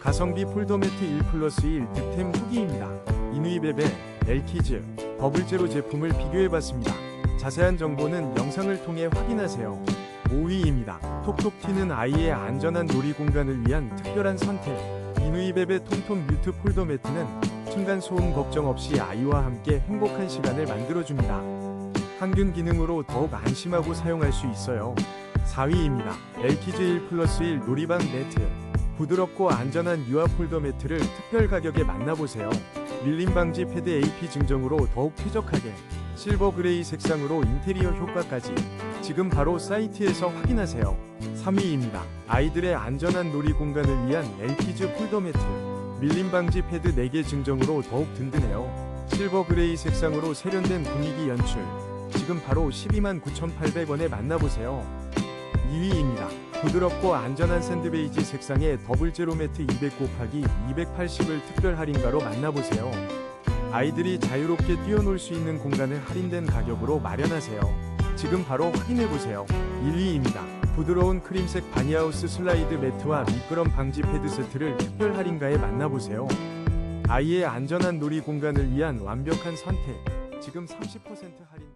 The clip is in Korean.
가성비 폴더매트 1 플러스 1 득템 후기입니다. 이누이베베, 엘키즈, 버블제로 제품을 비교해봤습니다. 자세한 정보는 영상을 통해 확인하세요. 5위입니다. 톡톡 튀는 아이의 안전한 놀이 공간을 위한 특별한 선택. 이누이베베 톰톰 뮤트 폴더 매트는 층간 소음 걱정 없이 아이와 함께 행복한 시간을 만들어줍니다. 항균 기능으로 더욱 안심하고 사용할 수 있어요. 4위입니다. 엘키즈 1 플러스 1 놀이방 매트. 부드럽고 안전한 유아 폴더 매트를 특별 가격에 만나보세요. 밀림 방지 패드 AP 증정으로 더욱 쾌적하게 실버 그레이 색상으로 인테리어 효과까지 지금 바로 사이트에서 확인하세요. 3위입니다. 아이들의 안전한 놀이 공간을 위한 엘키즈 폴더 매트. 밀림 방지 패드 4개 증정으로 더욱 든든해요. 실버 그레이 색상으로 세련된 분위기 연출. 지금 바로 12만 9,800원에 만나보세요. 2위입니다. 부드럽고 안전한 샌드베이지 색상의 더블 제로 매트 200 곱하기 280을 특별 할인가로 만나보세요. 아이들이 자유롭게 뛰어놀 수 있는 공간을 할인된 가격으로 마련하세요. 지금 바로 확인해보세요. 1위입니다. 부드러운 크림색 바니하우스 슬라이드 매트와 미끄럼 방지 패드 세트를 특별 할인가에 만나보세요. 아이의 안전한 놀이 공간을 위한 완벽한 선택. 지금 30% 할인.